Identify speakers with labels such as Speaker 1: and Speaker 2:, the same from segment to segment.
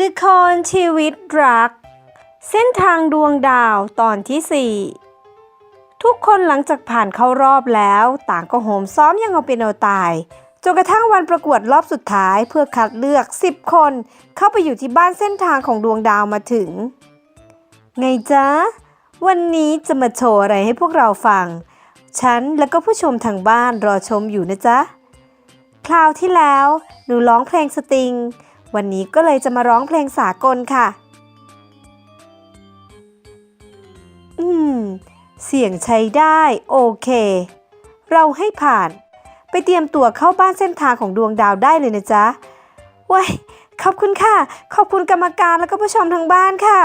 Speaker 1: ละครชีวิตรัก เส้นทางดวงดาวตอนที่ 4 ทุกคนหลังจากผ่านเข้ารอบแล้ว ต่างก็โหมซ้อมยังเอาเป็นเอาตายจนกระทั่งวันประกวดรอบสุดท้ายเพื่อคัดเลือก 10 คน เข้าไปอยู่ที่บ้านเส้นทางของดวงดาวมาถึง ไงจ๊ะ วันนี้จะมาโชว์อะไรให้พวกเราฟัง ฉันแล้วก็ผู้ชมทางบ้านรอชมอยู่นะจ๊ะ คราวที่แล้วหนูร้องเพลงสตริง วันนี้ก็เลยจะมาร้องเพลงสากลค่ะ อืม เสียงใช้ได้โอเค เราให้ผ่าน ไปเตรียมตัวเข้าบ้านเส้นทางของดวงดาวได้เลยนะจ๊ะว้ายขอบคุณค่ะ ขอบคุณกรรมการแล้วก็ผู้ชมทางบ้านค่ะ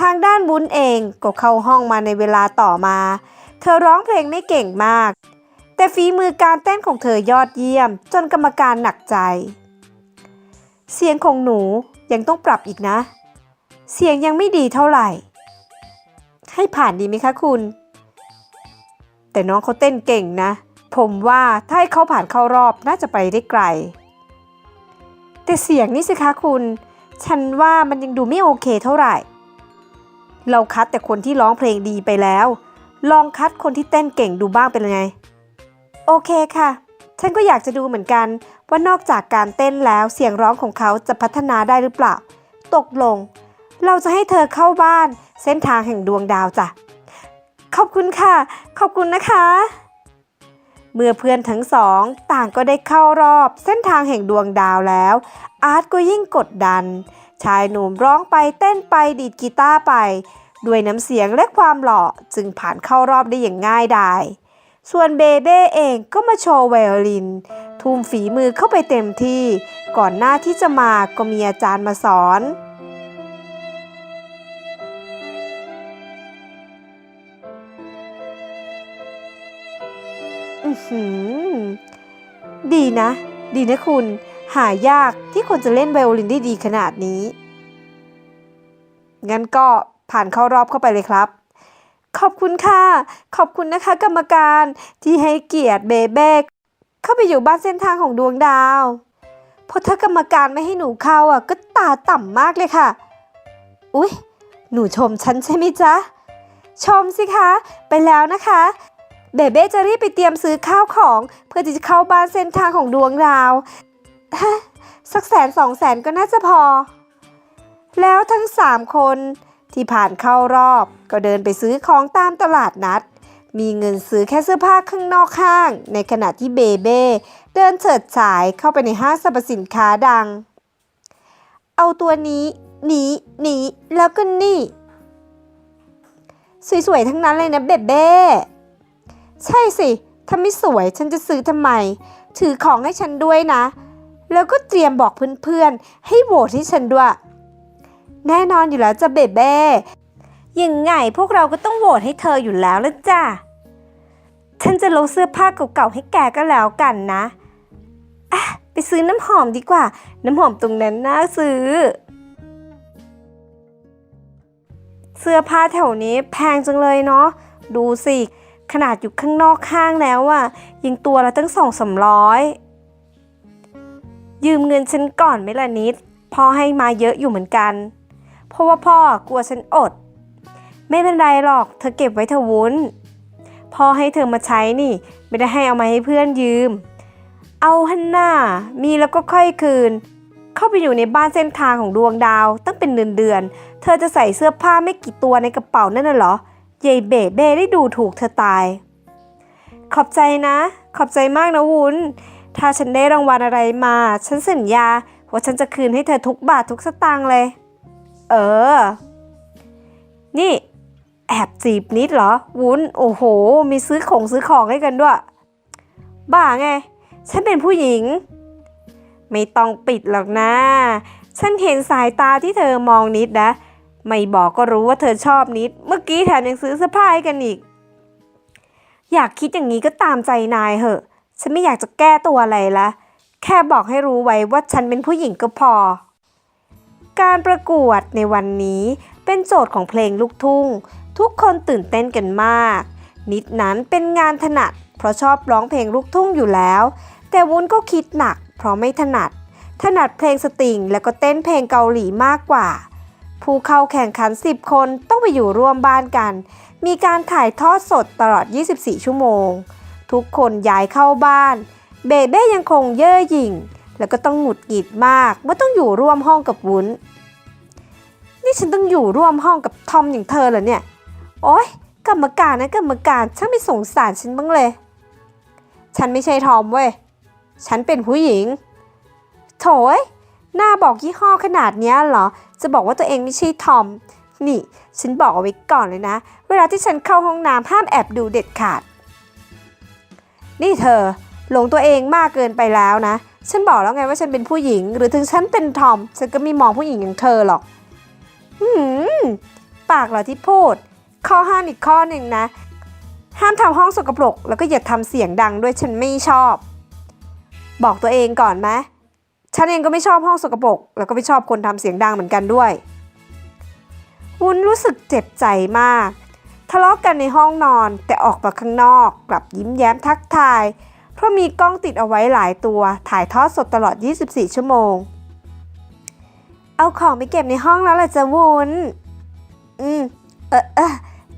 Speaker 1: ทางด้านวุ้นเองก็เข้าห้องมาในเวลาต่อมา เธอร้องเพลงไม่เก่งมาก แต่ฝีมือการเต้นของเธอยอดเยี่ยม จนกรรมการหนักใจ เสียงของหนูยังต้องปรับอีกนะ เสียงยังไม่ดีเท่าไหร่ ให้ผ่านดีไหมคะคุณ แต่น้องเขาเต้นเก่งนะ ผมว่าถ้าให้เขาผ่านเข้ารอบน่าจะไปได้ไกล แต่เสียงนี่สิคะคุณ ฉันว่ามันยังดูไม่โอเคเท่าไหร่ เราคัดแต่คนที่ร้องเพลงดีไปแล้ว ลองคัดคนที่เต้นเก่งดูบ้างเป็นไง โอเคค่ะ ฉันก็อยากจะดูเหมือนกัน ว่านอกจากการเต้นแล้วเสียงร้องของเขาจะพัฒนาได้หรือเปล่า ตกลง เราจะให้เธอเข้าบ้าน เส้นทางแห่งดวงดาวจ้ะ ขอบคุณค่ะ ขอบคุณนะคะ เมื่อเพื่อนทั้งสอง ต่างก็ได้เข้ารอบเส้นทางแห่งดวงดาวแล้ว อาร์ตก็ยิ่งกดดัน ชายหนุ่มร้องไปเต้นไปดีดกีตาร์ไป ด้วยน้ำเสียงและความหล่อจึงผ่านเข้ารอบได้อย่างง่ายดาย ส่วนเบเบ้เองก็มาโชว์ไวโอลิน ทุ่มฝีมือเข้าไปเต็มที่ ก่อนหน้าที่จะมาก็มีอาจารย์มาสอนอือหือดีนะ ดีนะคุณ หายากที่คนจะเล่นไวโอลินได้ดีขนาดนี้ งั้นก็ผ่านเข้ารอบเข้าไปเลยครับ ขอบคุณค่ะ ขอบคุณนะคะ กรรมการที่ให้เกียรติเบเบ้เข้าไปอยู่บ้านเส้นทางของดวงดาวเพราะถ้ากรรมการไม่ให้หนูเข้าอะ ก็ตาต่ำมากเลยค่ะ อุ๊ย หนูชมฉันใช่ไหมจ๊ะ ชมสิคะ ไปแล้วนะคะ เบเบ้จะรีบไปเตรียมซื้อข้าวของ เพื่อที่จะเข้าบ้านเส้นทางของดวงดาว สักแสนสองแสนก็น่าจะพอ แล้วทั้งสามคน ที่ผ่านเข้ารอบ ก็เดินไปซื้อของตามตลาดนัด มีเงินซื้อแค่เสื้อผ้าข้างนอกห้าง ในขณะที่เบเบ้เดินเฉิดฉายเข้าไปในห้างสรรพสินค้าดัง เอาตัวนี้หนีหนีแล้วก็นี่ สวยๆ ทั้งนั้นเลยนะเบเบ้ใช่สิ ถ้าไม่สวยฉันจะซื้อทำไม ถือของให้ฉันด้วยนะ แล้วก็เตรียมบอกเพื่อนๆ ให้โหวตให้ฉันด้วย แน่นอนอยู่แล้วจะเบเบ้ยังไงพวกเราก็ต้องโหวตให้เธออยู่แล้วละจ้ะ ฉันจะลงเสื้อผ้าเก่าๆให้แกก็แล้วกันนะอะไปซื้อน้ำหอมดีกว่า น้ำหอมตรงนั้นน่าซื้อ เสื้อผ้าแถวนี้แพงจังเลยเนาะ ดูสิ ขนาดอยู่ข้างนอกห้างแล้วอะยังตัวละตั้งสองสามร้อย ยืมเงินฉันก่อนไหมล่ะนิด พอให้มาเยอะอยู่เหมือนกัน ราะว่าพ่อกลัวฉันอด ไม่เป็นไรหรอกเธอเก็บไว้เถอวุ้น พ่อให้เธอมาใช้นี่ ไม่ได้ให้เอามาให้เพื่อนยืม เอาฮันน่ามีแล้วก็ค่อยคืน เข้าไปอยู่ในบ้านเส้นทางของดวงดาว ตั้งเป็นเดือนเดือน เธอจะใส่เสื้อผ้าไม่กี่ตัวในกระเป๋านั่นน่ะเหรอยายเบเบ้ได้ดูถูกเธอตาย ขอบใจนะ ขอบใจมากนะวุ้น ถ้าฉันได้รางวัลอะไรมา ฉันสัญญาว่าฉันจะคืนให้เธอทุกบาททุกสตางค์เลย เออ นี่ แอบจีบนิดเหรอ วุ้น โอ้โห มีซื้อของซื้อของให้กันด้วย บ้าไง ฉันเป็นผู้หญิง ไม่ต้องปิดหรอกนะ ฉันเห็นสายตาที่เธอมองนิดนะ ไม่บอกก็รู้ว่าเธอชอบนิด เมื่อกี้แถมยังซื้อเสื้อผ้าให้กันอีก อยากคิดอย่างนี้ก็ตามใจนายเหอะ ฉันไม่อยากจะแก้ตัวอะไรละ แค่บอกให้รู้ไว้ว่าฉันเป็นผู้หญิงก็พอ การประกวดในวันนี้เป็นโจทย์ของเพลงลูกทุ่ง ทุกคนตื่นเต้นกันมาก นิดนั้นเป็นงานถนัด เพราะชอบร้องเพลงลูกทุ่งอยู่แล้ว แต่วุ้นก็คิดหนัก เพราะไม่ถนัด ถนัดเพลงสตริงแล้วก็เต้นเพลงเกาหลีมากกว่า ผู้เข้าแข่งขัน 10 คนต้องไปอยู่ร่วมบ้านกัน มีการถ่ายทอดสดตลอด 24 ชั่วโมง ทุกคนย้ายเข้าบ้าน เบเบ้ยังคงเย่อหยิ่ง แล้วก็ต้องหงุดหงิดมากว่าต้องอยู่ร่วมห้องกับวุ้น นี่ฉันต้องอยู่ร่วมห้องกับทอมอย่างเธอเหรอเนี่ย โอ๊ยกรรมการนะกรรมการช่างไม่สงสารฉันบ้างเลย ฉันไม่ใช่ทอมเว้ย ฉันเป็นผู้หญิง โถยหน้าบอกยี่ห้อขนาดเนี้ยเหรอ จะบอกว่าตัวเองไม่ใช่ทอม นี่ ฉันบอกเอาไว้ก่อนเลยนะ เวลาที่ฉันเข้าห้องน้ำห้ามแอบดูเด็ดขาด นี่เธอ หลงตัวเองมากเกินไปแล้วนะ ฉันบอกแล้วไงว่าฉันเป็นผู้หญิง หรือถึงฉันเป็นทอม ฉันก็ไม่มองผู้หญิงอย่างเธอหรอกหืม ปากเหรอที่พูด ข้อห้ามอีกข้อหนึ่งนะ ห้ามทำห้องสกปรก แล้วก็อย่าทำเสียงดังด้วยฉันไม่ชอบ บอกตัวเองก่อนไหมฉันเองก็ไม่ชอบห้องสกปรก แล้วก็ไม่ชอบคนทำเสียงดังเหมือนกันด้วย วุ้นรู้สึกเจ็บใจมาก ทะเลาะกันในห้องนอนแต่ออกมาข้างนอก กลับยิ้มแย้มทักทาย เพราะมีกล้องติดเอาไว้หลายตัว ถ่ายทอดสดตลอด 24 ชั่วโมง เอาของไปเก็บในห้องแล้วล่ะจะวุ้นอืม เออเออ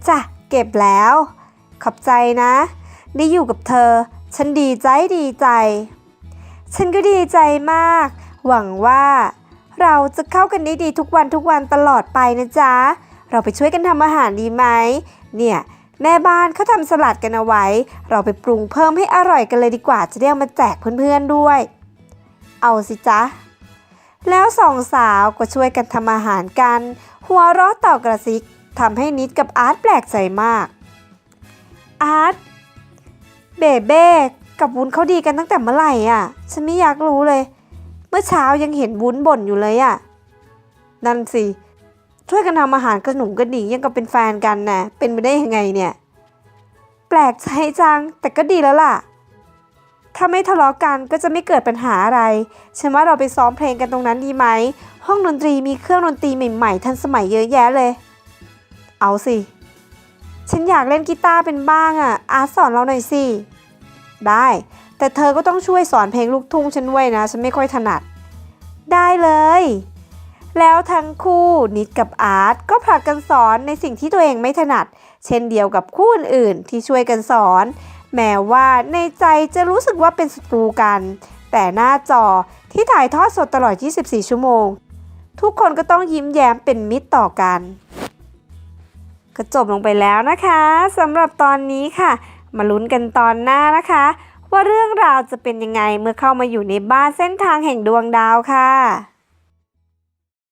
Speaker 1: จ้ะ เก็บแล้ว ขอบใจนะ ได้อยู่กับเธอ ฉันดีใจดีใจ ฉันก็ดีใจมาก หวังว่า เราจะเข้ากันได้ดีทุกวันทุกวันตลอดไปนะจ๊ะ เราไปช่วยกันทำอาหารดีไหม เนี่ย แม่บ้านเขาทำสลัดกันเอาไว้ เราไปปรุงเพิ่มให้อร่อยกันเลยดีกว่าจะได้เอามาแจกเพื่อนๆด้วย เอาสิจ๊ะ แล้วสองสาวก็ช่วยกันทำอาหารกัน หัวเราะต่อกระซิกทำให้นิดกับอาร์ตแปลกใจมาก อาร์ตเบเบ้กับวุ้นเขาดีกันตั้งแต่เมื่อไหร่อะ ฉันไม่อยากรู้เลย เมื่อเช้ายังเห็นวุ้นบ่นอยู่เลยอะ นั่นสิ ช่วยกันทำอาหารกระหนุ่มกระหนิงยังกับเป็นแฟนกันนะเป็นไปได้ยังไงเนี่ย แปลกใจจังแต่ก็ดีแล้วล่ะ ถ้าไม่ทะเลาะกันก็จะไม่เกิดปัญหาอะไร ฉันว่าเราไปซ้อมเพลงกันตรงนั้นดีไหม ห้องดนตรีมีเครื่องดนตรีใหม่ๆ ทันสมัยเยอะแยะเลย เอาสิ ฉันอยากเล่นกีตาร์เป็นบ้างอะ อาร์ตสอนเราหน่อยสิ ได้ แต่เธอก็ต้องช่วยสอนเพลงลูกทุ่งฉันด้วยนะ ฉันไม่ค่อยถนัด ได้เลย แล้วทั้งคู่นิดกับอาร์ตก็ผลัดกันสอนในสิ่งที่ตัวเองไม่ถนัด เช่นเดียวกับคู่อื่นๆ ที่ช่วยกันสอน แม้ว่าในใจจะรู้สึกว่าเป็นศัตรูกัน แต่หน้าจอที่ถ่ายทอดสดตลอด 24 ชั่วโมง ทุกคนก็ต้องยิ้มแย้มเป็นมิตรต่อกันก็จบลงไปแล้วนะคะสำหรับตอนนี้ค่ะ มาลุ้นกันตอนหน้านะคะ ว่าเรื่องราวจะเป็นยังไงเมื่อเข้ามาอยู่ในบ้านเส้นทางแห่งดวงดาวค่ะ